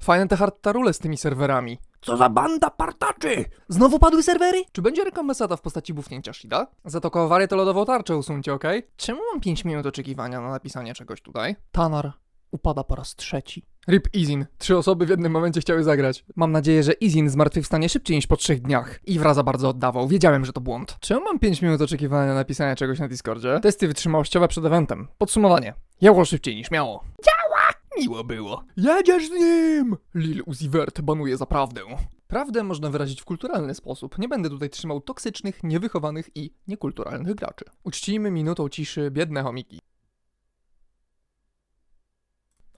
Fajne te hardtarule z tymi serwerami. Co za banda partaczy! Znowu padły serwery? Czy będzie rekompensata w postaci bufnięcia Shida? Za to kowarię to lodową tarczę usuńcie, okej? Czemu mam 5 minut oczekiwania na napisanie czegoś tutaj? Tanar upada po raz trzeci. Rip Izin. Trzy osoby w jednym momencie chciały zagrać. Mam nadzieję, że Izin zmartwychwstanie szybciej niż po trzech dniach. I wraza bardzo oddawał. Wiedziałem, że to błąd. Czemu mam 5 minut oczekiwania na napisanie czegoś na Discordzie? Testy wytrzymałościowe przed eventem. Podsumowanie. Jało szybciej niż miało. Działa! Miło było. Jedziesz z nim! Lil Uzi Vert banuje za prawdę. Prawdę można wyrazić w kulturalny sposób. Nie będę tutaj trzymał toksycznych, niewychowanych i niekulturalnych graczy. Uczcijmy minutą ciszy biedne chomiki.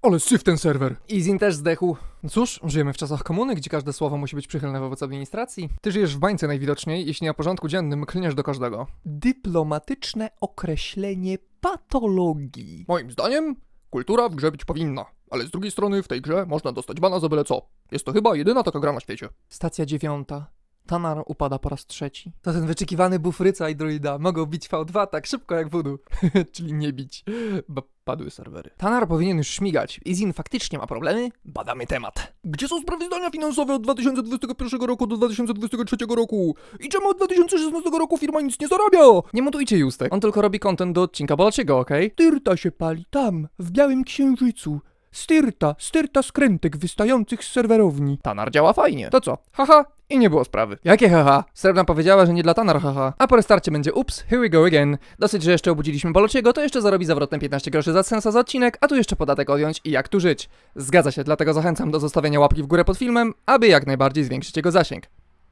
Ale syf ten serwer. Izin też zdechł. No Cóż, żyjemy w czasach komuny, gdzie każde słowo musi być przychylne wobec administracji. Ty żyjesz w bańce najwidoczniej, jeśli na porządku dziennym klniesz do każdego. Dyplomatyczne określenie patologii. Moim zdaniem, kultura w grze być powinna. Ale z drugiej strony w tej grze można dostać bana za byle co. Jest to chyba jedyna taka gra na świecie. Stacja dziewiąta. Tanar upada po raz trzeci. To ten wyczekiwany bufryca i druida. Mogą bić V2 tak szybko jak voodoo. Czyli nie bić, bo padły serwery. Tanar powinien już śmigać. Izin faktycznie ma problemy? Badamy temat. Gdzie są sprawozdania finansowe od 2021 roku do 2023 roku? I czemu od 2016 roku firma nic nie zarabia? Nie montujcie Justek. On tylko robi content do odcinka Bolaciego, okej? Tyrta się pali tam, w Białym Księżycu. Styrta, styrta skrętek wystających z serwerowni. Tanar działa fajnie. To co? Haha, i nie było sprawy. Jakie haha? Srebrna powiedziała, że nie dla Tanar haha. A po restarcie będzie ups, here we go again. Dosyć, że jeszcze obudziliśmy Bolociego, to jeszcze zarobi zawrotne 15 groszy za sensa za odcinek, a tu jeszcze podatek odjąć i jak tu żyć. Zgadza się, dlatego zachęcam do zostawienia łapki w górę pod filmem, aby jak najbardziej zwiększyć jego zasięg.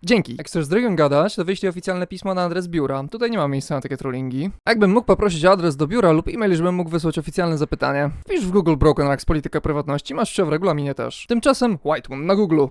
Dzięki. Jak chcesz z drugim gadać, to wyślij oficjalne pismo na adres biura. Tutaj nie ma miejsca na takie trollingi. Jakbym mógł poprosić o adres do biura lub e-mail, żebym mógł wysłać oficjalne zapytanie. Wpisz w Google Broken Rax politykę prywatności, masz się w regulaminie też. Tymczasem White Moon na Google.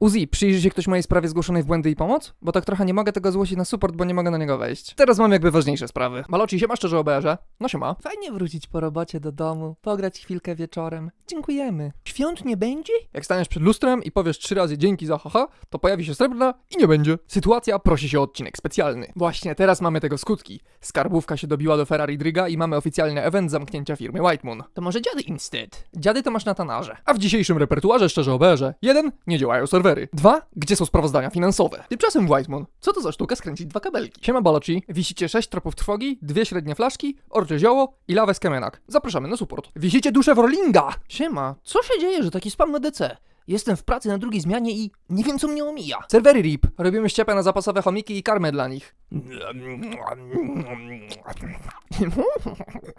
Uzi, przyjrzy się ktoś mojej sprawie zgłoszonej w błędy i pomoc? Bo tak trochę nie mogę tego zgłosić na support, bo nie mogę na niego wejść. Teraz mam jakby ważniejsze sprawy. Maloci, się ma szczerze oberze? No się ma. Fajnie wrócić po robocie do domu, pograć chwilkę wieczorem. Dziękujemy. Świąt nie będzie? Jak staniesz przed lustrem i powiesz trzy razy dzięki za haha, to pojawi się srebrna i nie będzie. Sytuacja prosi się o odcinek specjalny. Właśnie teraz mamy tego skutki. Skarbówka się dobiła do Ferrari Dryga i mamy oficjalny event zamknięcia firmy White Moon. To może dziady instead? Dziady to masz na tanarze. A w dzisiejszym repertuarze szczerze oberze. Jeden, nie działają serwery. Dwa, gdzie są sprawozdania finansowe? Tymczasem White Moon, co to za sztuka skręcić dwa kabelki? Siema Baloci, wisicie sześć tropów trwogi, dwie średnie flaszki, orcze zioło i lawę z kamienak. Zapraszamy na support. Wisicie duszę Wrollinga! Siema, co się dzieje, że taki spam na DC? Jestem w pracy na drugiej zmianie i nie wiem co mnie omija. Serwery RIP. Robimy ściepę na zapasowe chomiki i karmę dla nich.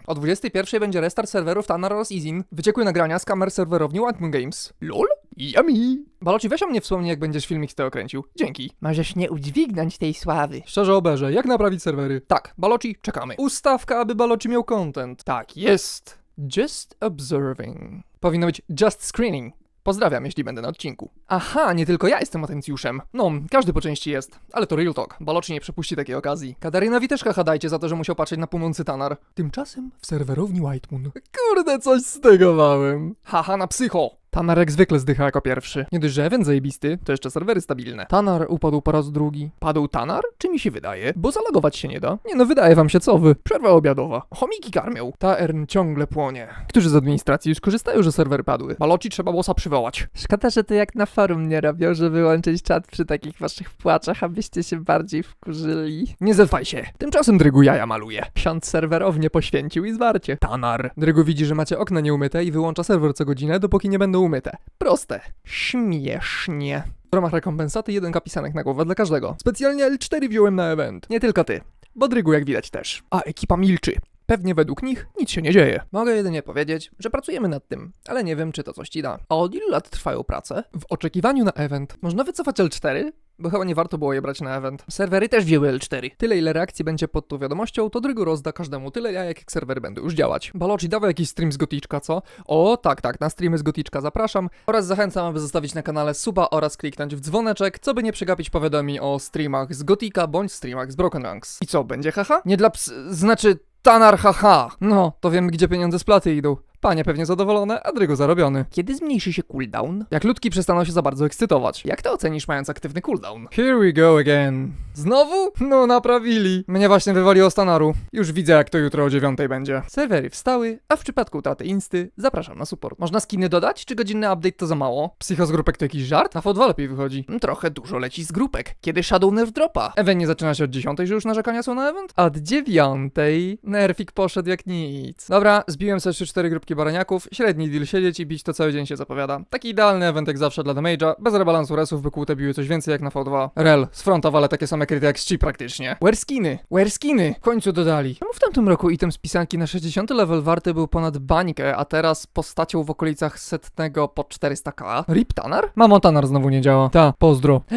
O 21 będzie restart serwerów Tanar oraz Izin. Wyciekły nagrania z kamer serwerowni Whitemoon Games. LOL? Yummy! Baloci, weź o mnie wspomnij, jak będziesz filmik z tego kręcił. Dzięki. Możesz nie udźwignąć tej sławy. Szczerze oberze, jak naprawić serwery? Tak, Baloci, czekamy. Ustawka, aby Baloci miał content. Tak, jest. Just observing. Powinno być just screening. Pozdrawiam, jeśli będę na odcinku. Aha, nie tylko ja jestem atencjuszem. No, każdy po części jest, ale to real talk. Baloczy nie przepuści takiej okazji. Katarynowi też hadajcie za to, że musiał patrzeć na płonący tanar. Tymczasem w serwerowni White Moon. Kurde, coś z tego małem. Haha, na psycho. Tanar jak zwykle zdycha jako pierwszy. Nie dość, że event zajebisty, to jeszcze serwery stabilne. Tanar upadł po raz drugi. Padł Tanar? Czy mi się wydaje? Bo zalogować się nie da. Nie no, wydaje wam się co wy. Przerwa obiadowa. Chomiki karmią. Ta Ern ciągle płonie. Którzy z administracji już korzystają, że serwery padły. Baloci trzeba bossa przywołać. Szkoda, że to jak na forum nie robią, żeby łączyć czat przy takich waszych płaczach, abyście się bardziej wkurzyli. Nie zerwaj się. Tymczasem Drygu jaja maluje. Ksiądz serwerownie poświęcił i zwarcie. Tanar. Drygu widzi, że macie okna nieumyte i wyłącza serwer co godzinę, dopóki nie będą umyte. Proste. Śmiesznie. W ramach rekompensaty jeden kapisanek na głowę dla każdego. Specjalnie L4 wziąłem na event. Nie tylko ty. Bo Drygu jak widać też. A ekipa milczy. Pewnie według nich nic się nie dzieje. Mogę jedynie powiedzieć, że pracujemy nad tym, ale nie wiem, czy to coś ci da. A od ilu lat trwają prace? W oczekiwaniu na event można wycofać L4? Bo chyba nie warto było je brać na event. Serwery też wzięły L4. Tyle ile reakcji będzie pod tą wiadomością, to Drygu rozda każdemu tyle jajek, jak serwery będą już działać. Baloci, dawaj jakiś stream z Goticzka, co? O, tak, tak, na streamy z Goticzka zapraszam. Oraz zachęcam, aby zostawić na kanale suba oraz kliknąć w dzwoneczek, co by nie przegapić powiadomień o streamach z Gotika bądź streamach z Broken Ranks. I co, będzie haha? Nie dla ps... znaczy... Tanar haha! No, to wiemy gdzie pieniądze z platy idą. Panie pewnie zadowolone, a Drygo zarobiony. Kiedy zmniejszy się cooldown? Jak ludki przestaną się za bardzo ekscytować. Jak to ocenisz mając aktywny cooldown? Here we go again. Znowu? No naprawili. Mnie właśnie wywaliło z Tanaru. Już widzę jak to jutro o dziewiątej będzie. Serwery wstały, a w przypadku utraty insty zapraszam na support. Można skiny dodać, czy godzinny update to za mało? Psycho z grupek to jakiś żart? Na V2 lepiej wychodzi. Mm, Trochę dużo leci z grupek. Kiedy Shadow Nerf dropa? Event nie zaczyna się od 10, że już narzekania są na event? Od 9. Nerfik poszedł jak nic. Dobra, zbiłem sobie 3-4 grupki baraniaków, średni deal siedzieć i bić to cały dzień się zapowiada. Taki idealny event jak zawsze dla damage'a, bez rebalansu resów by kłute biły coś więcej jak na V2. Rel, z fronta takie same kryty jak z chi praktycznie. Wear skiny, wear skiny, w końcu dodali. Czemu w tamtym roku item z pisanki na 60 level warty był ponad bańkę, a teraz postacią w okolicach setnego po 400k? Rip Tanar? Mamo Tanar znowu nie działa. Ta, pozdro.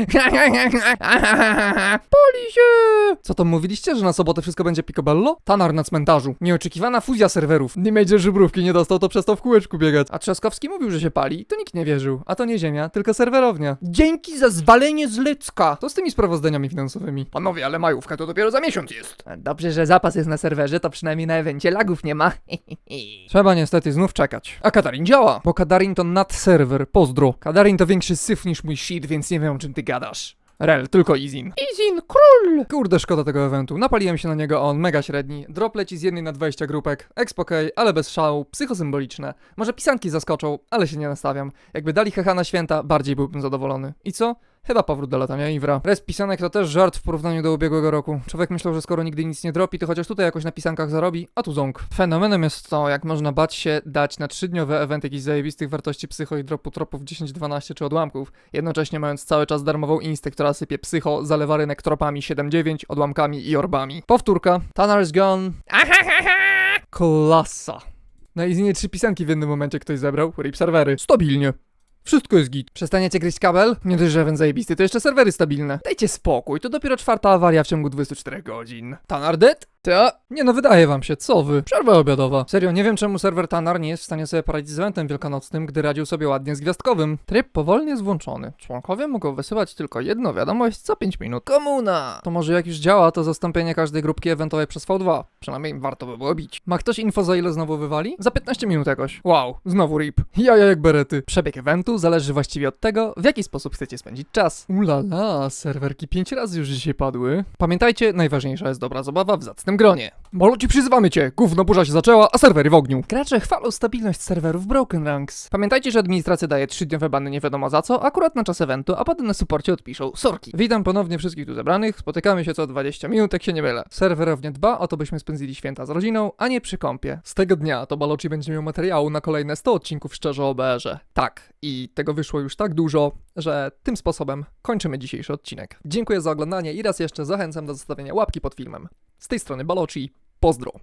Poli się! Co tam mówiliście, że na sobotę wszystko będzie picobello? Tanar na cmentarzu. Nieoczekiwana fuzja serwerów. Nie będzie żubrówki nie dostał, to przestał w kółeczku biegać. A Trzaskowski mówił, że się pali, to nikt nie wierzył. A to nie ziemia, tylko serwerownia. Dzięki za zwalenie z Lecka. To z tymi sprawozdaniami finansowymi. Panowie, ale majówka to dopiero za miesiąc jest. Dobrze, że zapas jest na serwerze, to przynajmniej na evencie lagów nie ma. Trzeba niestety znów czekać. A Kadarin działa, bo Kadarin to nadserwer. Pozdro. Kadarin to większy syf niż mój shit, więc nie wiem o czym ty gadasz. Rel, tylko Izin. Izin, król! Kurde, szkoda tego eventu. Napaliłem się na niego, a on mega średni. Drop leci z jednej na 20 grupek. Expokej, ale bez szału. Psychosymboliczne. Może pisanki zaskoczą, ale się nie nastawiam. Jakby dali hecha na święta, bardziej byłbym zadowolony. I co? Chyba powrót do latania Iwra. Res pisanek to też żart w porównaniu do ubiegłego roku. Człowiek myślał, że skoro nigdy nic nie dropi, to chociaż tutaj jakoś na pisankach zarobi, a tu ząg. Fenomenem jest to, jak można bać się dać na trzydniowy event jakichś zajebistych wartości psycho i dropu tropów 10, 12 czy odłamków, jednocześnie mając cały czas darmową instę, która sypie psycho, zalewa rynek tropami 7-9, odłamkami i orbami. Powtórka. Tanner is gone. Klasa. Na Izinie trzy pisanki w jednym momencie ktoś zebrał. Rip serwery. Stabilnie. Wszystko jest git. Przestaniecie gryźć kabel? Nie dość, że zajebisty, to jeszcze serwery stabilne. Dajcie spokój, to dopiero czwarta awaria w ciągu 24 godzin. Tanar dead? Ta? Nie no, wydaje wam się, co wy? Przerwa obiadowa. Serio, nie wiem czemu serwer Tanar nie jest w stanie sobie poradzić z eventem wielkanocnym, gdy radził sobie ładnie z gwiazdkowym. Tryb powolnie jest włączony. Członkowie mogą wysyłać tylko jedną wiadomość co 5 minut. Komuna! To może jak już działa, to zastąpienie każdej grupki eventowej przez V2. Przynajmniej warto by było bić. Ma ktoś info za ile znowu wywali? Za 15 minut jakoś. Wow, znowu rip. Jaja jak berety. Przebieg eventu zależy właściwie od tego, w jaki sposób chcecie spędzić czas. Ulala, serwerki 5 razy już dzisiaj padły. Pamiętajcie, najważniejsza jest dobra zabawa w zacnym gronie. Moloci przyzywamy cię! Gówno burza się zaczęła, a serwery w ogniu. Gracze chwalą stabilność serwerów Broken Ranks. Pamiętajcie, że administracja daje 3-dniowe bany nie wiadomo za co, akurat na czas eventu, a potem na suporcie odpiszą sorki. Witam ponownie wszystkich tu zebranych, spotykamy się co 20 minut, jak się nie mylę. Serwerownie dba o to, byśmy spędzili święta z rodziną, a nie przy kąpie. Z tego dnia to Baloci będzie miał materiału na kolejne 100 odcinków szczerze o OBR-ze. Tak, i tego wyszło już tak dużo, że tym sposobem kończymy dzisiejszy odcinek. Dziękuję za oglądanie i raz jeszcze zachęcam do zostawienia łapki pod filmem. Z tej strony Baloci, pozdro.